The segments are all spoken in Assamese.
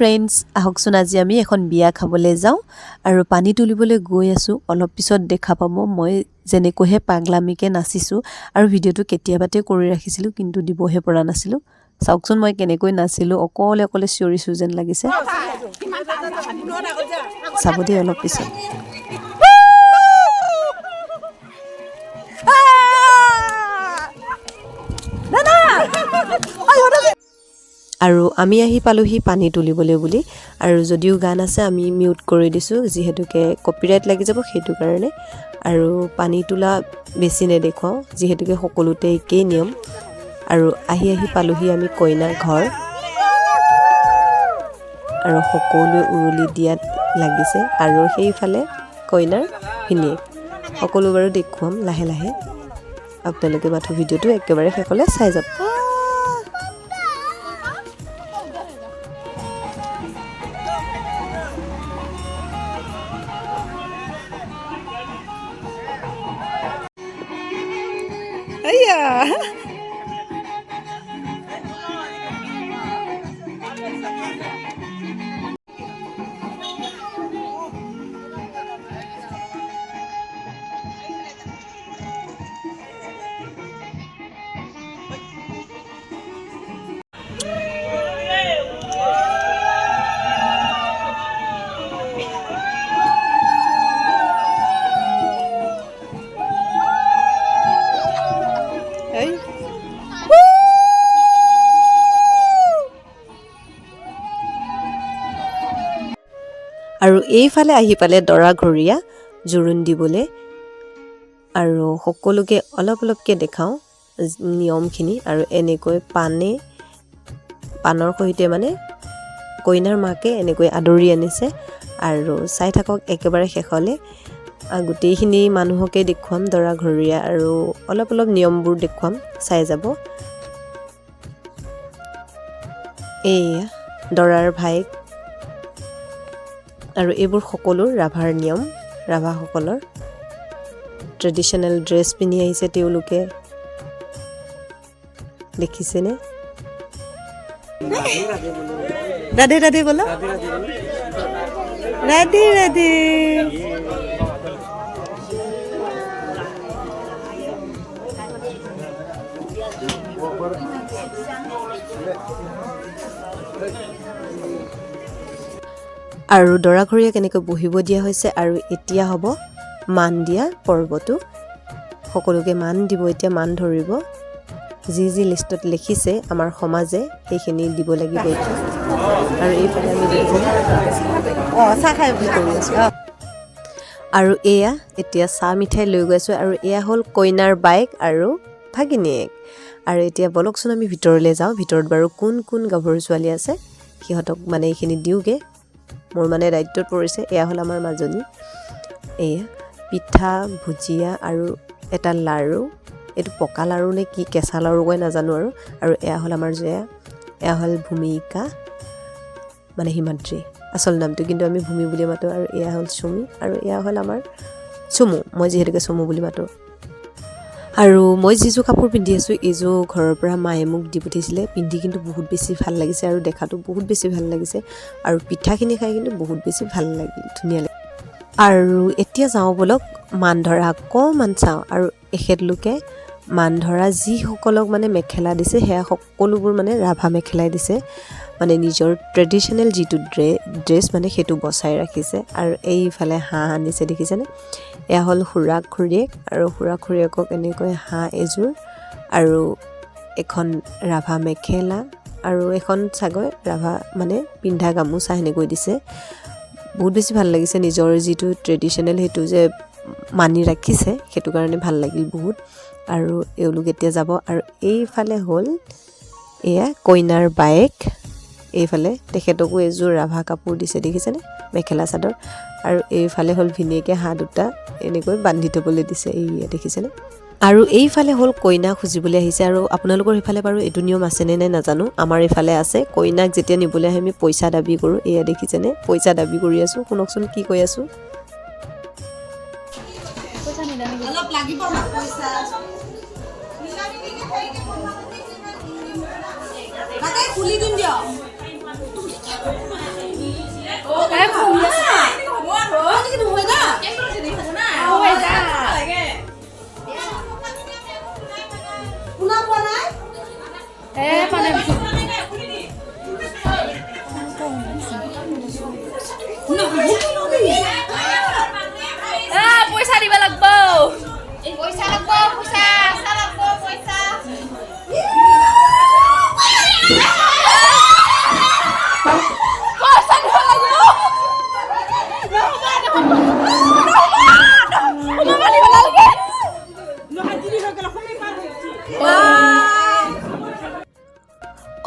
ফ্ৰেণ্ডছ আহকচোন আজি আমি এখন বিয়া খাবলৈ যাওঁ আৰু পানী তুলিবলৈ গৈ আছোঁ। অলপ পিছত দেখা পাব মই যেনেকৈহে পাগলামিকৈ নাচিছোঁ আৰু ভিডিঅ'টো কেতিয়াবাতে কৰি ৰাখিছিলোঁ কিন্তু দিবহে পৰা নাছিলোঁ। চাওকচোন মই কেনেকৈ নাচিলোঁ অকলে অকলে চিঞৰিছোঁ যেন লাগিছে। চাব দেই অলপ পিছত। আৰু আমি আহি পালোহি পানী তুলিবলৈ বুলি। আৰু যদিও গান আছে আমি মিউট কৰি দিছোঁ যিহেতুকে কপিৰাইট লাগি যাব সেইটো কাৰণে। আৰু পানী তোলা বেছি নেদেখুৱাওঁ যিহেতুকে সকলোতে একেই নিয়ম। আৰু আহি আহি পালোহি আমি কইনাৰ ঘৰ। আৰু সকলোৱে উৰুলি দিয়াত লাগিছে। আৰু সেইফালে কইনাৰ ভিনীয়েক সকলো বাৰু দেখুৱাম লাহে লাহে। আপোনালোকে মাথো ভিডিঅ'টো একেবাৰে শেষলৈ চাই যাব। Yeah. আৰু এইফালে আহি পালে দৰাঘৰীয়া জোৰোণ দিবলৈ। আৰু সকলোকে অলপ অলপকৈ দেখাওঁ নিয়মখিনি আৰু এনেকৈ পানে পাণৰ সৈতে মানে কইনাৰ মাকে এনেকৈ আদৰি আনিছে আৰু চাই থাকক একেবাৰে শেষলৈ। গোটেইখিনি মানুহকে দেখুৱাম দৰাঘৰীয়া আৰু অলপ অলপ নিয়মবোৰ দেখুৱাম চাই যাব। এয়া দৰাৰ ভাইক আৰু এইবোৰ সকলো ৰাভাৰ নিয়ম ৰাভাসকলৰ ট্ৰেডিশ্যনেল ড্ৰেছ পিন্ধি আহিছে তেওঁলোকে। দেখিছেনে? ৰাধে ৰাধে বোলা। ৰাধে ৰাধে। আৰু দৰাঘৰীয়া কেনেকৈ বহিব দিয়া হৈছে আৰু এতিয়া হ'ব মান দিয়া পৰ্বটো। সকলোকে মান দিব এতিয়া মান ধৰিব। যি যি লিষ্টত লিখিছে আমাৰ সমাজে সেইখিনি দিব লাগিব এতিয়া। আৰু এইফালে আমি আৰু এয়া এতিয়া চাহ মিঠাই লৈ গৈছোঁ আৰু এয়া হ'ল কইনাৰ বাইক আৰু ভাগিনীয়েক। আৰু এতিয়া বলকচোন আমি ভিতৰলৈ যাওঁ ভিতৰত বাৰু কোন কোন গাভৰু ছোৱালী আছে সিহঁতক মানে এইখিনি দিওঁগৈ। মোৰ মানে দায়িত্বত পৰিছে এয়া হ'ল আমাৰ মাজনী। এয়া পিঠা ভুজিয়া আৰু এটা লাড়ু এইটো পকা লাড়ু নে কি কেঁচা লাড়ু কয় নাজানো আৰু। আৰু এয়া হ'ল আমাৰ জয়া এয়া হ'ল ভূমিকা মানে হিমাদ্ৰী। আচল নামটো কিন্তু আমি ভূমি বুলি মাতোঁ আৰু এয়া হ'ল চুমি। আৰু এয়া হ'ল আমাৰ চুমু মই যিহেতুকে চুমু বুলি মাতোঁ। আৰু মই যিযোৰ কাপোৰ পিন্ধি আছোঁ এইযোৰ ঘৰৰ পৰা মায়ে মোক দি পঠিয়াইছিলে। পিন্ধি কিন্তু বহুত বেছি ভাল লাগিছে আৰু দেখাতো বহুত বেছি ভাল লাগিছে। আৰু পিঠাখিনি খাই কিন্তু বহুত বেছি ভাল লাগিল ধুনীয়া লাগিল। আৰু এতিয়া যাওঁ ব'লক মান ধৰা অকণমান চাওঁ। আৰু এখেতলোকে মান ধৰা যিসকলক মানে মেখেলা দিছে সেয়া সকলোবোৰ মানে ৰাভা মেখেলাই দিছে। মানে নিজৰ ট্ৰেডিশ্যনেল যিটো ড্ৰে ড্ৰেছ মানে সেইটো বচাই ৰাখিছে। আৰু এইফালে হাঁহ আনিছে দেখিছেনে? এয়া হ'ল খুৰাক খুৰীয়েক আৰু খুৰাক খুৰীয়েকক এনেকৈ হাঁহ এযোৰ আৰু এখন ৰাভা মেখেলা আৰু এখন চাগৈ ৰাভা মানে পিন্ধা গামোচা সেনেকৈ দিছে। বহুত বেছি ভাল লাগিছে নিজৰ যিটো ট্ৰেডিশ্যনেল সেইটো যে মানি ৰাখিছে সেইটো কাৰণে ভাল লাগিল বহুত। আৰু এওঁলোক এতিয়া যাব। আৰু এইফালে হ'ল এয়া কইনাৰ বায়েক। এইফালে তেখেতকো এযোৰ ৰাভা কাপোৰ দিছে দেখিছেনে? মেখেলা চাদৰ। আৰু এইফালে হ'ল ভিনীয়েকে হাঁহ দুটা এনেকৈ বান্ধি থ'বলৈ দিছে এইয়া দেখিছেনে? আৰু এইফালে হ'ল কইনা খুজিবলৈ আহিছে। আৰু আপোনালোকৰ সেইফালে বাৰু এইটো নিয়ম আছেনে নাই নাজানো? আমাৰ এইফালে আছে কইনাক যেতিয়া নিবলৈ আহে আমি পইচা দাবী কৰোঁ এয়া দেখিছেনে? পইচা দাবী কৰি আছোঁ। শুনকচোন কি কৈ আছোঁ। খুলি দিম দিয়ক।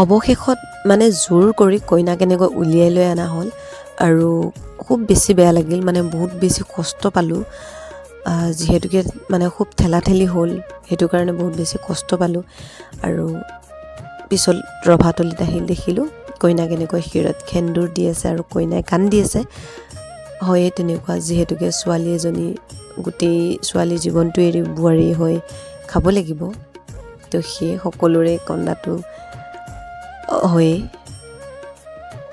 অৱশেষত মানে জোৰ কৰি কইনা কেনেকৈ উলিয়াই লৈ অনা হ'ল আৰু খুব বেছি বেয়া লাগিল মানে বহুত বেছি কষ্ট পালোঁ। যিহেতুকে মানে খুব ঠেলা ঠেলি হ'ল সেইটো কাৰণে বহুত বেছি কষ্ট পালোঁ আৰু পিছত ৰভাতলিত আহিল দেখিলোঁ কইনা কেনেকৈ শিৰত সেন্দুৰ দি আছে আৰু কইনাই কান্দি আছে। হয়ে তেনেকুৱা যিহেতুকে ছোৱালী এজনী গোটেই ছোৱালী জীৱনটো এৰি বোৱাৰী হৈ খাব লাগিব। তো সেই সকলোৰে কন্দাটো হয়েই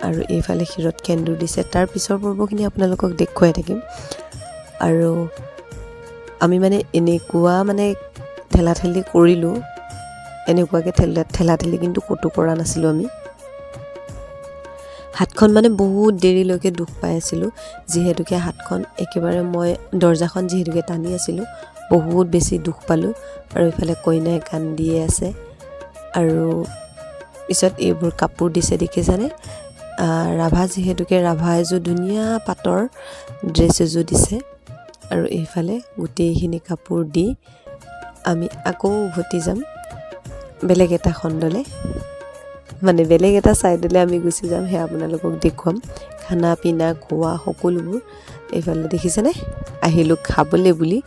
আৰু এইফালে শিৰত সেন্দুৰ দিছে। তাৰ পিছৰ পৰ্বখিনি আপোনালোকক দেখুৱাই থাকিম। আৰু আমি মানে এনেকুৱা মানে ঠেলা ঠেলি কৰিলোঁ। এনেকুৱাকৈ ঠেলা ঠেলা ঠেলি কিন্তু ক'তো কৰা নাছিলোঁ আমি। হাতখন মানে বহুত দেৰিলৈকে দুখ পাই আছিলোঁ। যিহেতুকে হাতখন একেবাৰে মই দৰ্জাখন যিহেতুকে টানি আছিলোঁ বহুত বেছি দুখ পালোঁ। আৰু ইফালে কইনাই কান্দিয়ে আছে। আৰু পিছত এইবোৰ কাপোৰ দিছে দেখিছানে ৰাভা যিহেতুকে ৰাভা এযোৰ ধুনীয়া পাটৰ ড্ৰেছ এযোৰ দিছে। আৰু এইফালে গোটেইখিনি কাপোৰ দি আমি আকৌ উভতি যাম। বেলেগ এটা খণ্ডলৈ। মানে বেলেগ এটা ছাইডলৈ আমি গুচি যাম সেয়া আপোনালোকক দেখুৱাম। খানা পিনা খোৱা সকলোবোৰ এইফালে দেখিছেনে? আহিলোঁ খাবলৈ বুলি।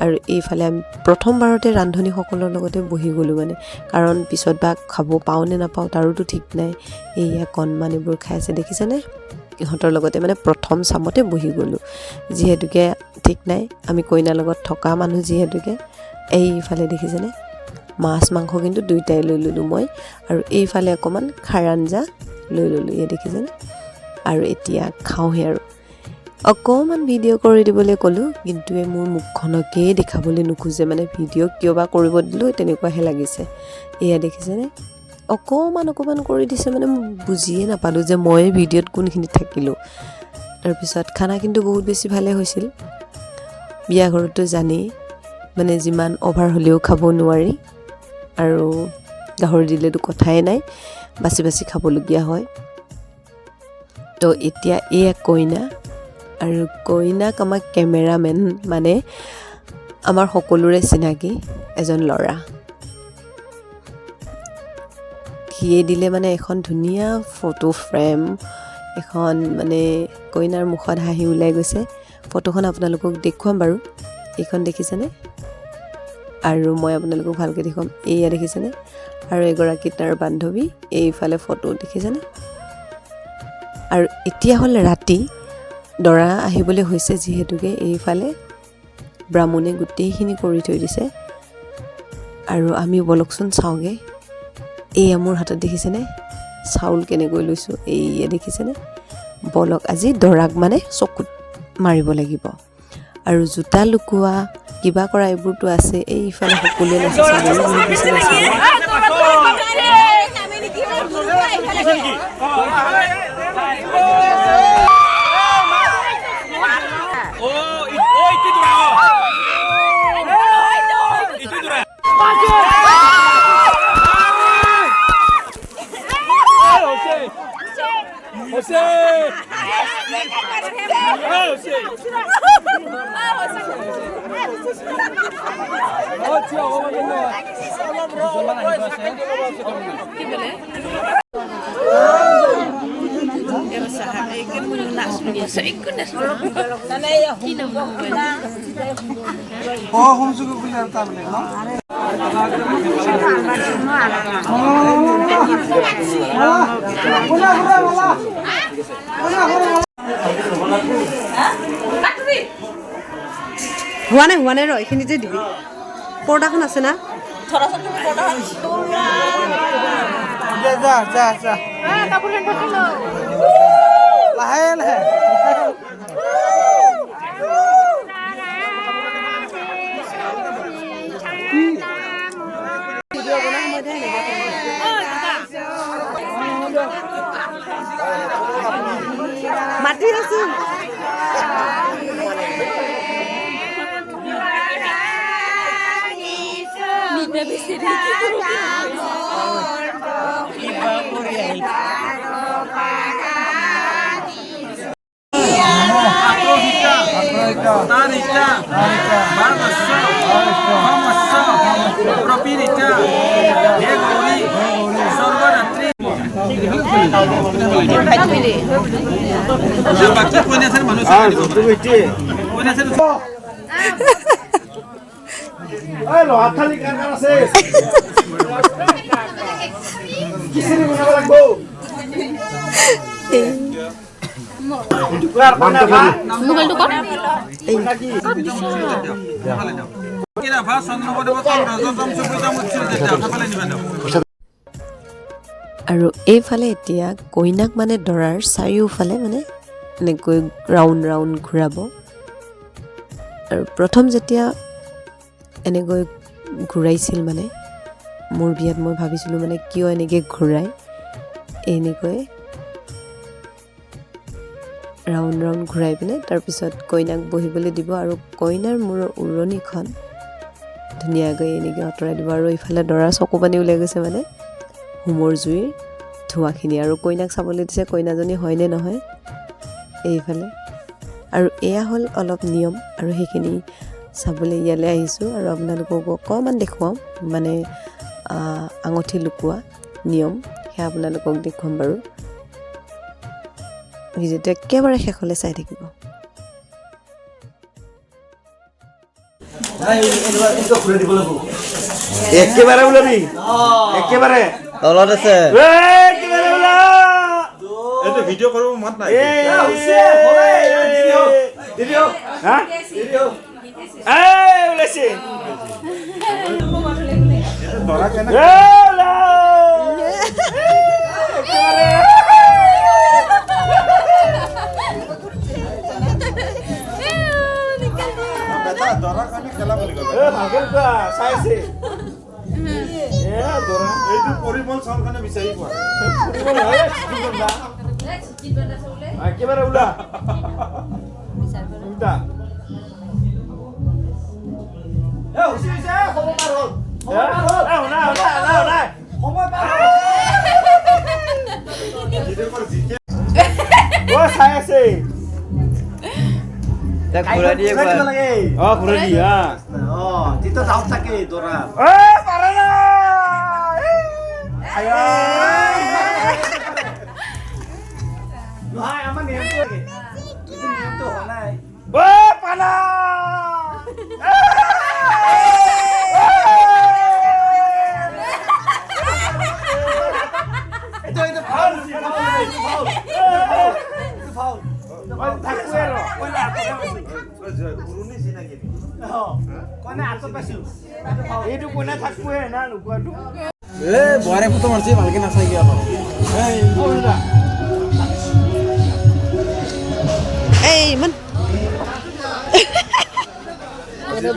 আৰু এইফালে আমি প্ৰথমবাৰতে ৰান্ধনীসকলৰ লগতে বহি গ'লোঁ মানে। কাৰণ পিছত বা খাব পাওঁ নে নাপাওঁ তাৰোতো ঠিক নাই। এইয়া কণমানিবোৰ খাই আছে দেখিছেনে? ইহঁতৰ লগতে মানে প্ৰথম চামতে বহি গ'লোঁ। যিহেতুকে ঠিক নাই আমি কইনাৰ লগত থকা মানুহ যিহেতুকে। এইফালে দেখিছেনে? মাছ মাংস কিন্তু দুয়োটাই লৈ ল'লোঁ মই। আৰু এইফালে অকণমান খাৰ আঞ্জা লৈ ল'লোঁ এই দেখিছেনে আৰু এতিয়া খাওঁহে আৰু। অকণমান ভিডিঅ' কৰি দিবলৈ ক'লোঁ কিন্তু এই মোৰ মুখখনকেই দেখাবলৈ নোখোজে। মানে ভিডিঅ' কিয় বা কৰিব দিলোঁ তেনেকুৱাহে লাগিছে। এয়া দেখিছেনে অকণমান অকণমান কৰি দিছে। মানে বুজিয়ে নাপালোঁ যে মই ভিডিঅ'ত কোনখিনিত থাকিলোঁ। তাৰপিছত খানা কিন্তু বহুত বেছি ভালে হৈছিল। বিয়া ঘৰততো জানেই। মানে যিমান অভাৰ হ'লেও খাব নোৱাৰি। আৰু গাহৰি দিলেতো কথাই নাই বাচি বাচি খাবলগীয়া হয়। তো এতিয়া এয়া কইনা আৰু কইনাক আমাৰ কেমেৰামেন মানে আমাৰ সকলোৰে চিনাকি এজন ল'ৰা। সিয়ে দিলে মানে এখন ধুনীয়া ফটো ফ্ৰেম এখন মানে কইনাৰ মুখত হাঁহি ওলাই গৈছে। ফটোখন আপোনালোকক দেখুৱাম বাৰু। এইখন দেখিছেনে? আৰু মই আপোনালোকক ভালকৈ দেখুৱাম। এইয়া দেখিছেনে? আৰু এগৰাকী তাৰ বান্ধৱী এইফালে ফটো দেখিছেনে? আৰু এতিয়া হ'ল ৰাতি দৰা আহিবলৈ হৈছে যিহেতুকে এইফালে। ব্ৰাহ্মণে গোটেইখিনি কৰি থৈ দিছে। আৰু আমি বলকচোন চাওঁগৈ। এয়া মোৰ হাতত দেখিছেনে? চাউল কেনেকৈ লৈছোঁ এইয়া দেখিছেনে? বলক আজি দৰাক মানে চকুত মাৰিব লাগিব। আৰু জোতা লুকোৱা কিবা কৰা এইবোৰতো আছে এইফালে সকলোৱে নাচিছে ময়ো বহুত বেছি নাচিলোঁ Oh, হোমসুকে বুঝে তার নেই না হোৱা নাই হোৱা নাই ৰ এইখিনিতে দিবি। পৰ্দাখন আছে না? যা যা যা যা। লাহে লাহে। মাতি আছো তাৰ ইচ্ছা বাৰ বস্য অহম বস্য প্ৰপীৰ ইচ্ছা হে গৌৰী সৰ্বৰাত্ৰি বাকী কইনা আছে মানুহ আৰু এইফালে এতিয়া কইনাক মানে দৰাৰ চাৰিওফালে মানে এনেকৈ ৰাউণ্ড ৰাউণ্ড ঘূৰাব। আৰু প্ৰথম যেতিয়া এনেকৈ ঘূৰাইছিল মানে। মোৰ বিয়াত মই ভাবিছিলোঁ মানে কিয় এনেকৈ ঘূৰাই এনেকৈ ৰাউণ্ড ৰাউণ্ড ঘূৰাই পিনে তাৰপিছত কইনাক বহিবলৈ দিব আৰু কইনাৰ মূৰৰ উৰণিখন ধুনীয়াকৈ এনেকৈ আঁতৰাই দিব আৰু ইফালে দৰাৰ চকু পানী ওলাই গৈছে মানে হোমৰ জুইৰ ধোঁৱাখিনি আৰু কইনাক চাবলৈ দিছে কইনাজনী হয়নে নহয় এইফালে। আৰু এয়া হ'ল অলপ নিয়ম আৰু সেইখিনি চাবলৈ ইয়ালৈ আহিছোঁ আৰু আপোনালোকক অকণমান দেখুৱাম মানে আঙুঠি লুকোৱা নিয়ম সেয়া আপোনালোকক দেখুৱাম বাৰু। ভিডিঅ'টো একেবাৰে শেষলৈ চাই থাকিব। একেবাৰে ওলাবি। একেবাৰে। তলত আছে। একেবাৰে ওলা। এইটো ভিডিঅ' কৰিব মত নাই। এই হৈছে হা এই অ চাই আছে তাক ঘূৰাই দিয়ে ঘূৰাই দিব লাগে অ ঘূৰাই দি হা অ তেতিয়া ডাউট থাকে দৰা এ পাৰে না আয়া নহয় এইটো কইনা থাকোৱে না নোকোৱাটো এ বোৱাৰে ফটো মাৰিছে ভালকে নাচাই কিয় এই ইমান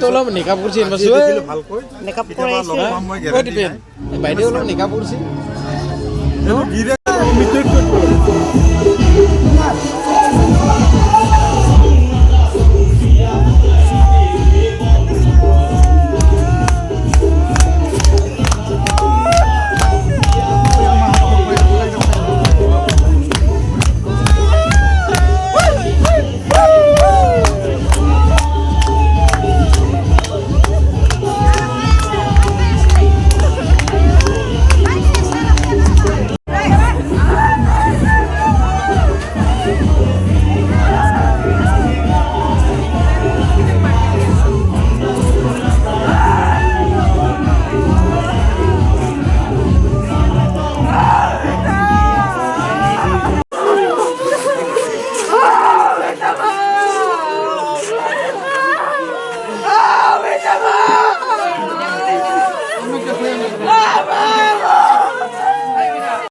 অলপ নিকাপ কৰিছে ভালকৈ মেকআপ কেতিয়াবা কৰাইছে লগ পাম মই guarantee নাই। বাইদেউ অলপ নিকাপ কৰিছে এইটো গিৰে